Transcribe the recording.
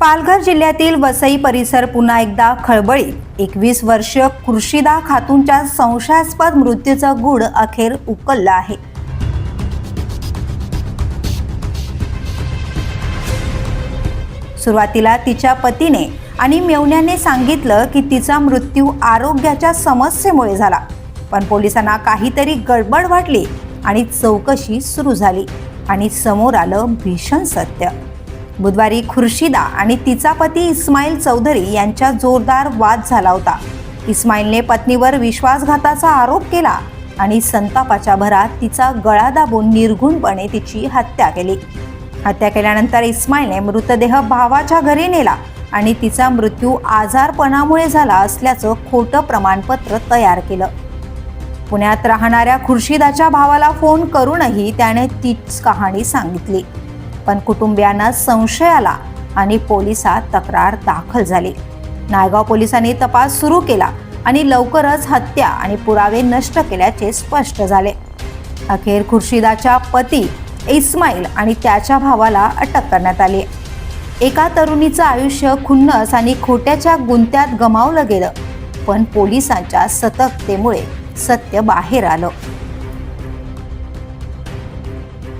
पालघर जिल्ह्यातील वसई परिसर पुन्हा एकदा खळबळीत. एकवीस वर्षीय खुर्शिदा खातूनच्या संशयास्पद मृत्यूचं गूढ अखेर उकललं आहे. सुरुवातीला तिच्या पतीने आणि मेवण्याने सांगितलं की तिचा मृत्यू आरोग्याच्या समस्येमुळे झाला. पण पोलिसांना काहीतरी गडबड वाटली आणि चौकशी सुरू झाली आणि समोर आलं भीषण सत्य. बुधवारी खुर्शिदा आणि तिचा पती इस्माईल चौधरी यांच्या जोरदार वाद झाला होता. इस्माईलने पत्नीवर विश्वासघाताचा आरोप केला आणि संतापाच्या भरात तिचा गळा दाबून निर्घुणपणे तिची हत्या केली. हत्या केल्यानंतर इस्माईलने मृतदेह भावाच्या घरी नेला आणि तिचा मृत्यू आजारपणामुळे झाला असल्याचं खोटं प्रमाणपत्र तयार केलं. पुण्यात राहणाऱ्या खुर्शिदाच्या भावाला फोन करूनही त्याने तीच कहाणी सांगितली. पण कुटुंबियांना संशय आला आणि पोलिसात तक्रार दाखल झाली. नायगाव पोलिसांनी तपास सुरू केला आणि लवकरच हत्या आणि पुरावे नष्ट केल्याचे स्पष्ट झाले. अखेर खुर्शिदाच्या पती इस्माईल आणि त्याच्या भावाला अटक करण्यात आली. एका तरुणीचं आयुष्य खुन्नस आणि खोट्याच्या गुंत्यात गमावलं गेलं पण पोलिसांच्या सतर्कतेमुळे सत्य बाहेर आलं.